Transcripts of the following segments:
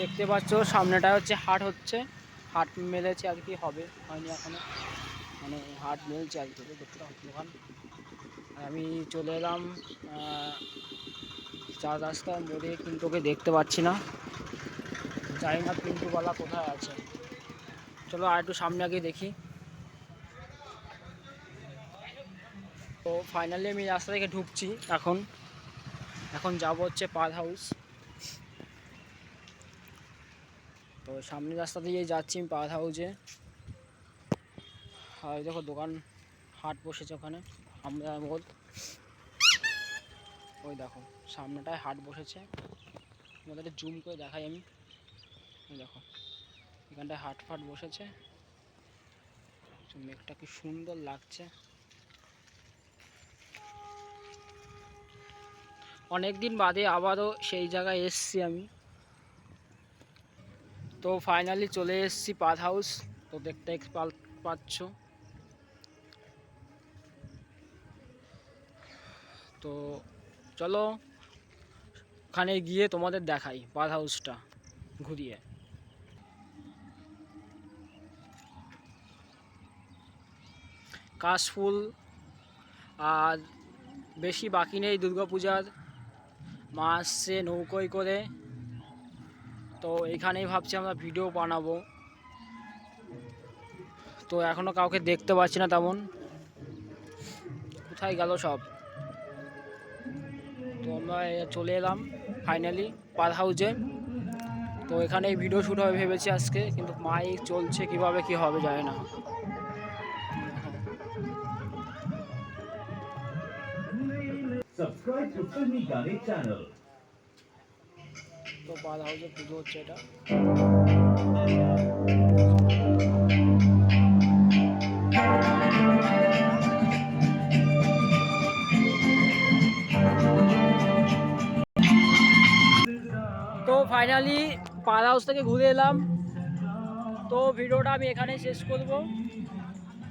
দেখতে পাচ্ছ সামনেটা হচ্ছে হাট হচ্ছে। হাট মেলেছে আর কি, হবে, হয়নি এখনও। মানে হাট মেলছে আর কি, দেখতে পাচ্ছ দোকান। আমি চলে এলাম চার রাস্তার মোড়ে, কিন্তু ওকে দেখতে পাচ্ছি না। জানি না পিন্টুওয়ালা কোথায় আছে? চলো আর একটু সামনে আগে দেখি। তো ফাইনালি আমি রাস্তা থেকে ঢুকছি এখন। এখন যাব হচ্ছে পাল হাউস। তো সামনের রাস্তা দিয়ে যাচ্ছি আমি পাল হাউসে। আর দেখো দোকান হাট বসেছে ওখানে, আমরা মোড় ওই দেখো, সামনেটায় হাট বসেছে। তোমাদের জুম করে দেখাই আমি। ওই দেখো, এখানটায় হাট ফাট বসেছে। মেঘটা কি সুন্দর লাগছে। অনেক দিন বাদে আবারও সেই জায়গায় এসছি আমি। তো ফাইনালি চলে এসেছি পাথ হাউস তো দেখতে পাচ্ছ। তো চলো, ওখানে গিয়ে তোমাদের দেখাই পাথ হাউসটা ঘুরিয়ে। কাশফুল আর বেশি বাকি নেই দুর্গাপূজার মা আসছে নৌকোয় করে। তো এখানেই ভাবছি আমরা ভিডিও বানাবো। তো এখনও কাউকে দেখতে পাচ্ছি না তেমন। কোথায় গেল সব? তো আমরা চলে এলাম ফাইনালি পার হাউজে তো এখানে ভিডিও শ্যুট হবে ভেবেছি আজকে, কিন্তু মাইক চলছে কীভাবে কি হবে যায় না। Subscribe to channel. তো পার হাউসে পুজো হচ্ছে এটা। তো ফাইনালি পার হাউস থেকে ঘুরে এলাম। তো ভিডিওটা আমি এখানে শেষ করব।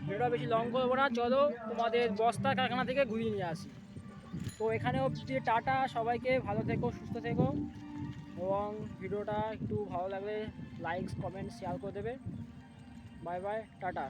ভিডিওটা বেশি লং করব না। চলো তোমাদের বস্তা কারখানা থেকে ঘুরিয়ে নিয়ে আসি। তো এখানে অবধি টাটা। সবাইকে ভালো থেকো, সুস্থ থেকো। এবং ভিডিওটা একটু ভালো লাগলে লাইকস কমেন্ট শেয়ার করে দেবে। Bye bye ta-ta.